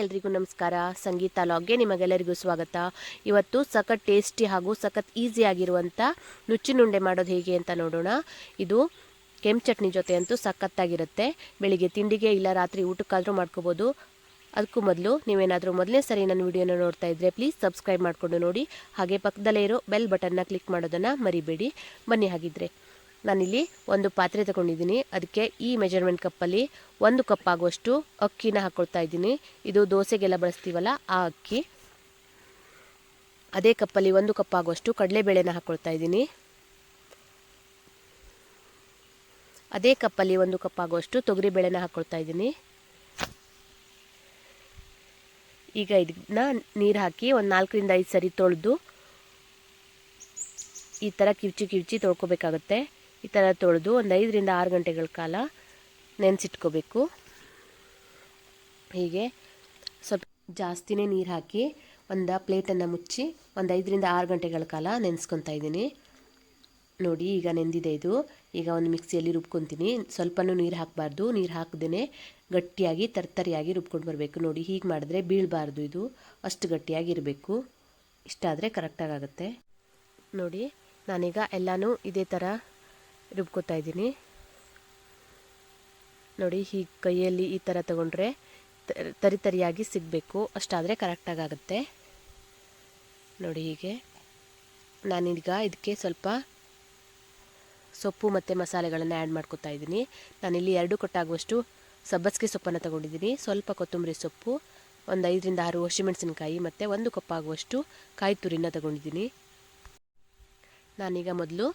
ಎಲ್ರಿಗೂ ನಮಸ್ಕಾರ. ಸಂಗೀತ ಲಾಗ್ಗೆ ನಿಮಗೆಲ್ಲರಿಗೂ ಸ್ವಾಗತ. ಇವತ್ತು ಸಖತ್ ಟೇಸ್ಟಿ ಹಾಗೂ ಸಖತ್ ಈಸಿ ಆಗಿರುವಂಥ ನುಚ್ಚಿನುಂಡೆ ಮಾಡೋದು ಹೇಗೆ ಅಂತ ನೋಡೋಣ. ಇದು ಕೆಂಪು ಚಟ್ನಿ ಜೊತೆ ಅಂತೂ ಸಖತ್ತಾಗಿರುತ್ತೆ. ಬೆಳಿಗ್ಗೆ ತಿಂಡಿಗೆ ಇಲ್ಲ ರಾತ್ರಿ ಊಟಕ್ಕಾದರೂ ಮಾಡ್ಕೋಬೋದು. ಅದಕ್ಕೂ ಮೊದಲು ನೀವೇನಾದರೂ ಮೊದಲನೇ ಸರಿ ನನ್ನ ವಿಡಿಯೋನ ನೋಡ್ತಾ ಇದ್ದರೆ ಪ್ಲೀಸ್ ಸಬ್ಸ್ಕ್ರೈಬ್ ಮಾಡಿಕೊಂಡು ನೋಡಿ. ಹಾಗೆ ಪಕ್ಕದಲ್ಲೇ ಇರೋ ಬೆಲ್ ಬಟನ್ನ ಕ್ಲಿಕ್ ಮಾಡೋದನ್ನು ಮರಿಬೇಡಿ. ಬನ್ನಿ ಹಾಗಿದ್ರೆ. ನಾನಿಲ್ಲಿ ಒಂದು ಪಾತ್ರೆ ತಗೊಂಡಿದ್ದೀನಿ. ಅದಕ್ಕೆ ಈ ಮೆಜರ್ಮೆಂಟ್ ಕಪ್ಪಲ್ಲಿ ಒಂದು ಕಪ್ ಆಗುವಷ್ಟು ಅಕ್ಕಿನ ಹಾಕ್ಕೊಳ್ತಾ ಇದ್ದೀನಿ. ಇದು ದೋಸೆಗೆಲ್ಲ ಬಳಸ್ತೀವಲ್ಲ ಆ ಅಕ್ಕಿ. ಅದೇ ಕಪ್ಪಲ್ಲಿ ಒಂದು ಕಪ್ ಆಗುವಷ್ಟು ಕಡಲೆಬೇಳೆನ ಹಾಕ್ಕೊಳ್ತಾ ಇದ್ದೀನಿ. ಅದೇ ಕಪ್ಪಲ್ಲಿ ಒಂದು ಕಪ್ ಆಗುವಷ್ಟು ತೊಗರಿಬೇಳೆನ ಹಾಕ್ಕೊಳ್ತಾ ಇದ್ದೀನಿ. ಈಗ ಇದನ್ನ ನೀರು ಹಾಕಿ ಒಂದು ನಾಲ್ಕರಿಂದ ಐದು ಸರಿ ತೊಳೆದು ಈ ಥರ ಕಿವುಚಿ ಕಿವಿಚಿ ತೊಳ್ಕೊಬೇಕಾಗತ್ತೆ. ಈ ಥರ ತೊಳೆದು ಒಂದು ಐದರಿಂದ ಆರು ಗಂಟೆಗಳ ಕಾಲ ನೆನೆಸಿಟ್ಕೋಬೇಕು. ಹೀಗೆ ಸ್ವಲ್ಪ ಜಾಸ್ತಿನೇ ನೀರು ಹಾಕಿ ಒಂದು ಪ್ಲೇಟನ್ನು ಮುಚ್ಚಿ ಒಂದು ಐದರಿಂದ ಆರು ಗಂಟೆಗಳ ಕಾಲ ನೆನೆಸ್ಕೊತಾ ಇದ್ದೀನಿ. ನೋಡಿ, ಈಗ ನೆಂದಿದೆ ಇದು. ಈಗ ಒಂದು ಮಿಕ್ಸಿಯಲ್ಲಿ ರುಬ್ಕೊತೀನಿ. ಸ್ವಲ್ಪನೂ ನೀರು ಹಾಕಬಾರ್ದು. ನೀರು ಹಾಕದೇ ಗಟ್ಟಿಯಾಗಿ, ತರ್ತರಿಯಾಗಿ ರುಬ್ಕೊಂಡು ಬರಬೇಕು. ನೋಡಿ, ಹೀಗೆ ಮಾಡಿದ್ರೆ ಬೀಳಬಾರ್ದು ಇದು. ಅಷ್ಟು ಗಟ್ಟಿಯಾಗಿ ಇರಬೇಕು. ಇಷ್ಟಾದರೆ ಕರೆಕ್ಟಾಗಿ ಆಗುತ್ತೆ. ನೋಡಿ, ನಾನೀಗ ಎಲ್ಲನೂ ಇದೇ ಥರ ರುಬ್ಕೋತಾ ಇದ್ದೀನಿ. ನೋಡಿ ಹೀಗೆ ಕೈಯಲ್ಲಿ ಈ ಥರ ತಗೊಂಡ್ರೆ ತರಿ ತರಿಯಾಗಿ ಸಿಗಬೇಕು. ಅಷ್ಟಾದರೆ ಕರೆಕ್ಟಾಗಿ ಆಗುತ್ತೆ ನೋಡಿ ಹೀಗೆ. ನಾನೀಗ ಇದಕ್ಕೆ ಸ್ವಲ್ಪ ಸೊಪ್ಪು ಮತ್ತು ಮಸಾಲೆಗಳನ್ನು ಆ್ಯಡ್ ಮಾಡ್ಕೊತಾ ಇದ್ದೀನಿ. ನಾನಿಲ್ಲಿ ಎರಡು ಕೊಟ್ಟಾಗುವಷ್ಟು ಸಬ್ಬಸ್ಗೆ ಸೊಪ್ಪನ್ನು ತಗೊಂಡಿದ್ದೀನಿ. ಸ್ವಲ್ಪ ಕೊತ್ತಂಬರಿ ಸೊಪ್ಪು, ಒಂದು ಐದರಿಂದ ಆರು ಹಸಿಮೆಣಸಿನಕಾಯಿ ಮತ್ತು ಒಂದು ಕಪ್ಪಾಗುವಷ್ಟು ಕಾಯಿ ತುರಿನ ತಗೊಂಡಿದ್ದೀನಿ. ನಾನೀಗ ಮೊದಲು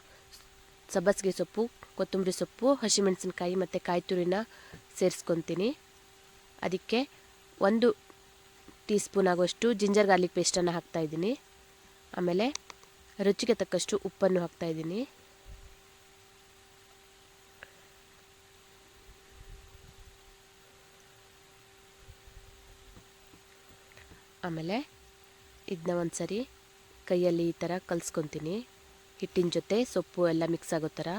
ಸಬ್ಬಸಿಗೆ ಸೊಪ್ಪು, ಕೊತ್ತಂಬರಿ ಸೊಪ್ಪು, ಹಸಿಮೆಣಸಿನ್ಕಾಯಿ ಮತ್ತು ಕಾಯಿ ತುರಿನ ಸೇರಿಸ್ಕೊತೀನಿ. ಅದಕ್ಕೆ ಒಂದು ಟೀ ಸ್ಪೂನ್ ಆಗುವಷ್ಟು ಜಿಂಜರ್ ಗಾರ್ಲಿಕ್ ಪೇಸ್ಟನ್ನು ಹಾಕ್ತಾಯಿದ್ದೀನಿ ಆಮೇಲೆ ರುಚಿಗೆ ತಕ್ಕಷ್ಟು ಉಪ್ಪನ್ನು ಹಾಕ್ತಾಯಿದ್ದೀನಿ ಆಮೇಲೆ ಇದನ್ನ ಒಂದು ಸರಿ ಕೈಯಲ್ಲಿ ಈ ಥರ ಕಲಿಸ್ಕೊತೀನಿ. ಹಿಟ್ಟಿನ ಜೊತೆ ಸೊಪ್ಪು ಎಲ್ಲ ಮಿಕ್ಸ್ ಆಗೋ ಥರ.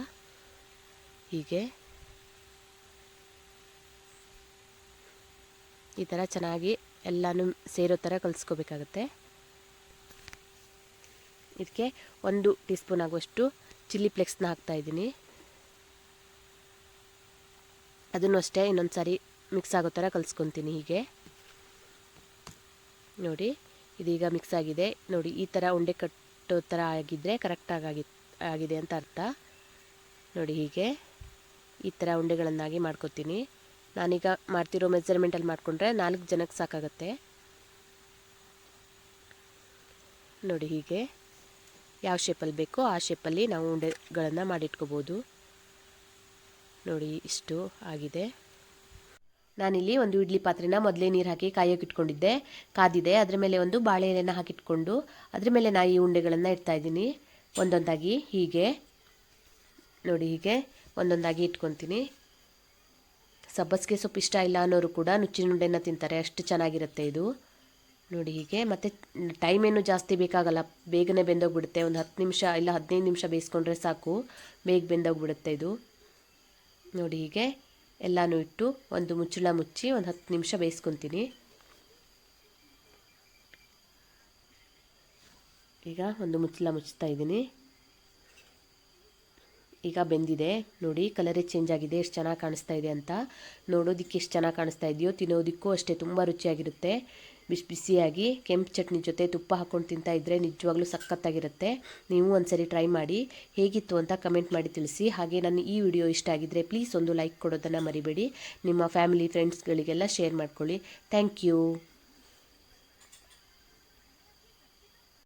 ಹೀಗೆ. ಈ ಥರ ಚೆನ್ನಾಗಿ ಎಲ್ಲನೂ ಸೇರೋ ಥರ ಕಲಿಸ್ಕೋಬೇಕಾಗತ್ತೆ. ಇದಕ್ಕೆ ಒಂದು ಟೀ ಸ್ಪೂನ್ ಆಗುವಷ್ಟು ಚಿಲ್ಲಿ ಫ್ಲೆಕ್ಸ್ನ ಹಾಕ್ತಾಯಿದ್ದೀನಿ ಅದನ್ನು ಅಷ್ಟೇ ಇನ್ನೊಂದು ಸಾರಿ ಮಿಕ್ಸ್ ಆಗೋ ಥರ ಕಲಿಸ್ಕೊತೀನಿ ಹೀಗೆ. ನೋಡಿ, ಇದೀಗ ಮಿಕ್ಸ್ ಆಗಿದೆ. ನೋಡಿ, ಈ ಥರ ಉಂಡೆ ಕಟ್ಟೋ ಥರ ಆಗಿದ್ದರೆ ಕರೆಕ್ಟಾಗಿ ಆಗಿದೆ ಅಂತ ಅರ್ಥ. ನೋಡಿ ಹೀಗೆ ಈ ಥರ ಉಂಡೆಗಳನ್ನಾಗಿ ಮಾಡ್ಕೊತೀನಿ. ನಾನೀಗ ಮಾಡ್ತಿರೋ ಮೆಜರ್ಮೆಂಟಲ್ಲಿ ಮಾಡಿಕೊಂಡ್ರೆ ನಾಲ್ಕು ಜನಕ್ಕೆ ಸಾಕಾಗತ್ತೆ. ನೋಡಿ ಹೀಗೆ ಯಾವ ಶೇಪಲ್ಲಿ ಬೇಕೋ ಆ ಶೇಪಲ್ಲಿ ನಾವು ಉಂಡೆಗಳನ್ನು ಮಾಡಿಟ್ಕೋಬೋದು. ನೋಡಿ ಇಷ್ಟು ಆಗಿದೆ. ನಾನಿಲ್ಲಿ ಒಂದು ಇಡ್ಲಿ ಪಾತ್ರೆನ ಮೊದಲೇ ನೀರು ಹಾಕಿ ಕಾಯೋಕೆ ಇಟ್ಕೊಂಡಿದ್ದೆ. ಕಾದಿದೆ. ಅದರ ಮೇಲೆ ಒಂದು ಬಾಳೆ ಎಲೆನ ಹಾಕಿಟ್ಕೊಂಡು ಅದ್ರ ಮೇಲೆ ನಾ ಈ ಉಂಡೆಗಳನ್ನು ಇಡ್ತಾ ಇದ್ದೀನಿ. ಒಂದೊಂದಾಗಿ ಹೀಗೆ. ನೋಡಿ ಹೀಗೆ ಒಂದೊಂದಾಗಿ ಇಟ್ಕೊತೀನಿ. ಸಬ್ಬಸಿಗೆ ಸೊಪ್ಪು ಇಷ್ಟ ಇಲ್ಲ ಅನ್ನೋರು ಕೂಡ ನುಚ್ಚಿನ ಉಂಡೆನ ತಿಂತಾರೆ. ಅಷ್ಟು ಚೆನ್ನಾಗಿರುತ್ತೆ ಇದು. ನೋಡಿ ಹೀಗೆ. ಮತ್ತು ಟೈಮ್ ಏನು ಜಾಸ್ತಿ ಬೇಕಾಗಲ್ಲ. ಬೇಗನೆ ಬೆಂದೋಗ್ಬಿಡುತ್ತೆ. ಒಂದು ಹತ್ತು ನಿಮಿಷ ಇಲ್ಲ ಹದಿನೈದು ನಿಮಿಷ ಬೇಯಿಸ್ಕೊಂಡ್ರೆ ಸಾಕು. ಬೇಗ ಬೆಂದೋಗ್ಬಿಡುತ್ತೆ ಇದು. ನೋಡಿ ಹೀಗೆ. ಎಲ್ಲನೂ ಇಟ್ಟು ಒಂದು ಮುಚ್ಚಳ ಮುಚ್ಚಿ ಒಂದು ಹತ್ತು ನಿಮಿಷ ಬೇಯಿಸ್ಕೊತೀನಿ. ಈಗ ಒಂದು ಮುಚ್ಚಳ ಮುಚ್ಚುತ್ತಾ ಇದ್ದೀನಿ. ಈಗ ಬೆಂದಿದೆ. ನೋಡಿ, ಕಲರೇ ಚೇಂಜ್ ಆಗಿದೆ. ಎಷ್ಟು ಚೆನ್ನಾಗಿ ಕಾಣಿಸ್ತಾ ಇದೆ ಅಂತ. ನೋಡೋದಕ್ಕೆ ಎಷ್ಟು ಚೆನ್ನಾಗಿ ಕಾಣಿಸ್ತಾ ಇದೆಯೋ, ತಿನ್ನೋದಕ್ಕೂ ಅಷ್ಟೇ, ತುಂಬ ರುಚಿಯಾಗಿರುತ್ತೆ. ಬಿಸಿ ಬಿಸಿಯಾಗಿ ಕೆಂಪು ಚಟ್ನಿ ಜೊತೆ ತುಪ್ಪ ಹಾಕ್ಕೊಂಡು ತಿಂತಾ ಇದ್ದರೆ ನಿಜವಾಗ್ಲೂ ಸಖತ್ತಾಗಿರುತ್ತೆ. ನೀವು ಒಂದ್ಸರಿ ಟ್ರೈ ಮಾಡಿ, ಹೇಗಿತ್ತು ಅಂತ ಕಮೆಂಟ್ ಮಾಡಿ ತಿಳಿಸಿ. ಹಾಗೆ ನನ್ನ ಈ ವಿಡಿಯೋ ಇಷ್ಟ ಆಗಿದ್ದರೆ ಪ್ಲೀಸ್ ಒಂದು ಲೈಕ್ ಕೊಡೋದನ್ನು ಮರಿಬೇಡಿ. ನಿಮ್ಮ ಫ್ಯಾಮಿಲಿ, ಫ್ರೆಂಡ್ಸ್ಗಳಿಗೆಲ್ಲ ಶೇರ್ ಮಾಡ್ಕೊಳ್ಳಿ. Thank you.